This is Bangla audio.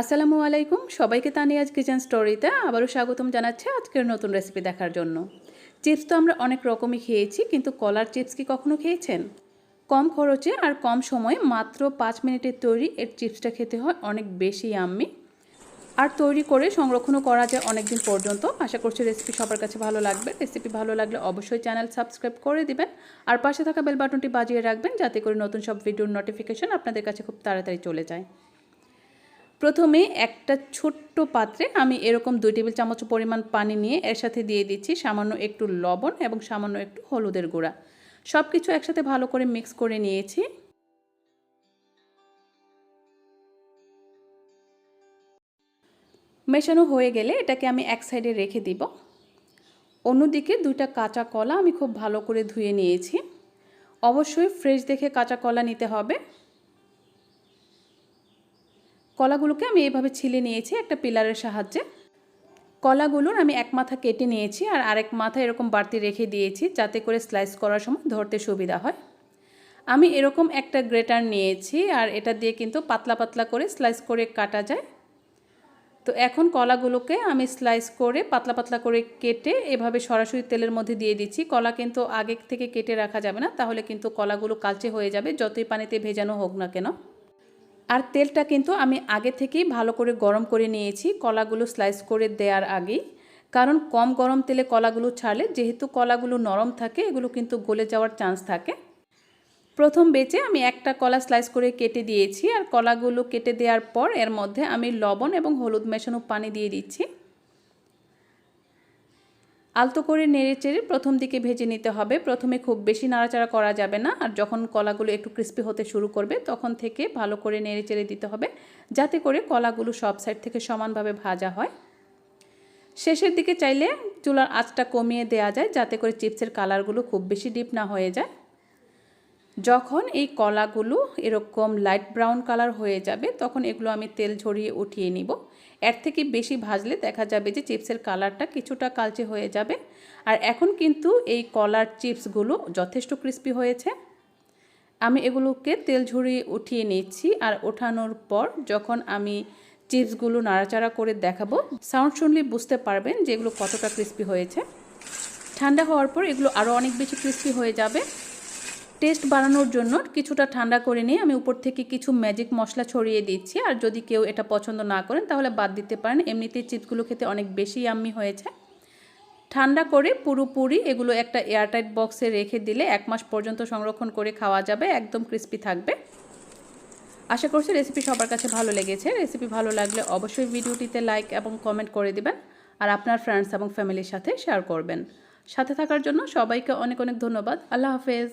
আসসালামু আলাইকুম। সবাইকে তানিয়াজ কিচেন স্টোরিতে আবারও স্বাগতম জানাচ্ছি আজকের নতুন রেসিপি দেখার জন্য। চিপস তো আমরা অনেক রকমই খেয়েছি, কিন্তু কলার চিপস কি কখনো খেয়েছেন? কম খরচে আর কম সময়ে মাত্র পাঁচ মিনিটের তৈরি এর চিপসটা খেতে হয় অনেক বেশি আম্মি আর তৈরি করে সংরক্ষণও করা যায় অনেক দিন পর্যন্ত। আশা করছি রেসিপি সবার কাছে ভালো লাগবে। রেসিপি ভালো লাগলে অবশ্যই চ্যানেল সাবস্ক্রাইব করে দিবেন। আর পাশে থাকা বেল বাটনটি বাজিয়ে রাখবেন, যাতে করে নতুন সব ভিডিওর নোটিফিকেশন আপনাদের কাছে খুব তাড়াতাড়ি চলে যায়। প্রথমে একটা ছোট্ট পাত্রে আমি এরকম দুই টেবিল চামচ পরিমাণ পানি নিয়ে এর সাথে দিয়ে দিচ্ছি সামান্য একটু লবণ এবং সামান্য একটু হলুদের গুঁড়া। সব কিছু একসাথে ভালো করে মিক্স করে নিয়েছি। মেশানো হয়ে গেলে এটাকে আমি এক সাইডে রেখে দিব। অন্যদিকে দুইটা কাঁচা কলা আমি খুব ভালো করে ধুয়ে নিয়েছি। অবশ্যই ফ্রেশ দেখে কাঁচা কলা নিতে হবে। কলাগুলোকে আমি এইভাবে ছিলে নিয়েছি একটা পিলারের সাহায্যে। কলাগুলোর আমি এক মাথা কেটে নিয়েছি আর আরেক মাথা এরকম বাড়তি রেখে দিয়েছি যাতে করে স্লাইস করার সময় ধরতে সুবিধা হয়। আমি এরকম একটা গ্রেটার নিয়েছি আর এটা দিয়ে কিন্তু পাতলা পাতলা করে স্লাইস করে কাটা যায়। তো এখন কলাগুলোকে আমি স্লাইস করে পাতলা পাতলা করে কেটে এভাবে সরাসরি তেলের মধ্যে দিয়ে দিচ্ছি। কলা কিন্তু আগে থেকে কেটে রাখা যাবে না, তাহলে কিন্তু কলাগুলো কালচে হয়ে যাবে, যতই পানিতে ভেজানো হোক না কেন। আর তেলটা কিন্তু আমি আগে থেকেই ভালো করে গরম করে নিয়েছি, কলাগুলো স্লাইস করে দেওয়ার আগেই। কারণ কম গরম তেলে কলাগুলো ছাড়লে, যেহেতু কলাগুলো নরম থাকে, এগুলো কিন্তু গলে যাওয়ার চান্স থাকে। প্রথম বেচে আমি একটা কলা স্লাইস করে কেটে দিয়েছি, আর কলাগুলো কেটে দেওয়ার পর এর মধ্যে আমি লবণ এবং হলুদ মেশানো পানি দিয়ে দিচ্ছি। আলতো করে নেড়ে চেড়ে প্রথম দিকে ভেজে নিতে হবে। প্রথমে খুব বেশি নাড়াচাড়া করা যাবে না। আর যখন কলাগুলো একটু ক্রিস্পি হতে শুরু করবে, তখন থেকে ভালো করে নেড়ে চেড়ে দিতে হবে, যাতে করে কলাগুলো সব সাইড থেকে সমানভাবে ভাজা হয়। শেষের দিকে চাইলে চুলার আঁচটা কমিয়ে দেয়া যায়, যাতে করে চিপসের কালারগুলো খুব বেশি ডিপ না হয়ে যায়। যখন এই কলাগুলো এরকম লাইট ব্রাউন কালার হয়ে যাবে, তখন এগুলো আমি তেল ঝরিয়ে উঠিয়ে নিব। এর থেকে বেশি ভাজলে দেখা যাবে যে চিপসের কালারটা কিছুটা কালচে হয়ে যাবে। আর এখন কিন্তু এই কলার চিপসগুলো যথেষ্ট ক্রিস্পি হয়েছে। আমি এগুলোকে তেল ঝরিয়ে উঠিয়ে নিচ্ছি আর ওঠানোর পর যখন আমি চিপসগুলো নাড়াচাড়া করে দেখাবো সাউন্ড শুনলে বুঝতে পারবেন যে এগুলো কতটা ক্রিস্পি হয়েছে। ঠান্ডা হওয়ার পর এগুলো আরও অনেক বেশি ক্রিস্পি হয়ে যাবে। টেস্ট বাড়ানোর জন্য কিছুটা ঠান্ডা করে নিয়ে আমি উপর থেকে কিছু ম্যাজিক মশলা ছড়িয়ে দিচ্ছি। আর যদি কেউ এটা পছন্দ না করেন, তাহলে বাদ দিতে পারেন। এমনিতেই চিপসগুলো খেতে অনেক বেশি আম্মি হয়েছে। ঠান্ডা করে পুরোপুরি এগুলো একটা এয়ারটাইট বক্সে রেখে দিলে এক মাস পর্যন্ত সংরক্ষণ করে খাওয়া যাবে, একদম ক্রিস্পি থাকবে। আশা করছি রেসিপি সবার কাছে ভালো লেগেছে। রেসিপি ভালো লাগলে অবশ্যই ভিডিওটিতে লাইক এবং কমেন্ট করে দিবেন আর আপনার ফ্রেন্ডস এবং ফ্যামিলির সাথে শেয়ার করবেন। সাথে থাকার জন্য সবাইকে অনেক অনেক ধন্যবাদ। আল্লাহ হাফেজ।